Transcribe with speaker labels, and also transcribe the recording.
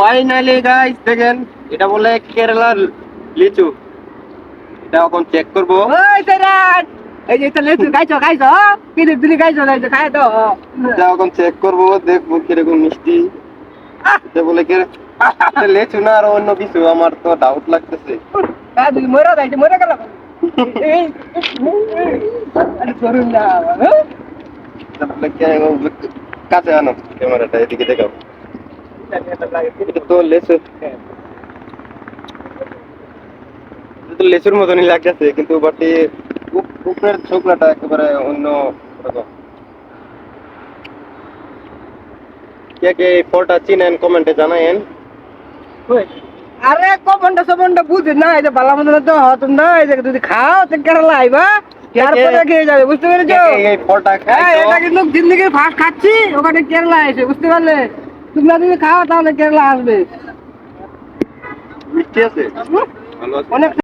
Speaker 1: Finally guys দেখেন এটা বলে কেরালার লিচু। এটা এখন চেক করব।
Speaker 2: ওই সেরাট এই যে তাহলে তুই গাইছো গাইছো গাইছো খাই তো
Speaker 1: এটা এখন চেক করব দেখব কীরকম মিষ্টি। এটা বলে কে এটা লিচু না আর অন্য কিছু আমার তো ডাউট লাগতেছে।
Speaker 2: কা তুই মরে গাইছো মরে গেল হ্যাঁ?
Speaker 1: এটা কাছে আনো ক্যামেরাটা এদিকে দেখাও। এটা তো লেচু। তো লেচুর মতনই লাগতেছে কিন্তু বাটি উপরের ছোকলাটা একেবারে অন্য রকম। কে কে এই ফলটা চিনেন কমেন্টে জানায়েন।
Speaker 2: আরে কমন্ডা সবন্ডা বুঝি না এই যে বালা মন্দ তো হতো না এই যে যদি খাও তো কেরালা আইবা তারপরে খেয়ে যাবে বুঝতে পেরেছ?
Speaker 1: এই ফলটা
Speaker 2: হ্যাঁ
Speaker 1: খাইছো?
Speaker 2: এটা কিন্তু জিন্দগির ফার্স্ট খাচ্ছি? ওখানে কেরালা এসে বুঝতে পারলে? তোমরা যদি খাও তাহলে কেরালা আসবে।
Speaker 1: মিষ্টি আছে? আছে।
Speaker 2: অনেক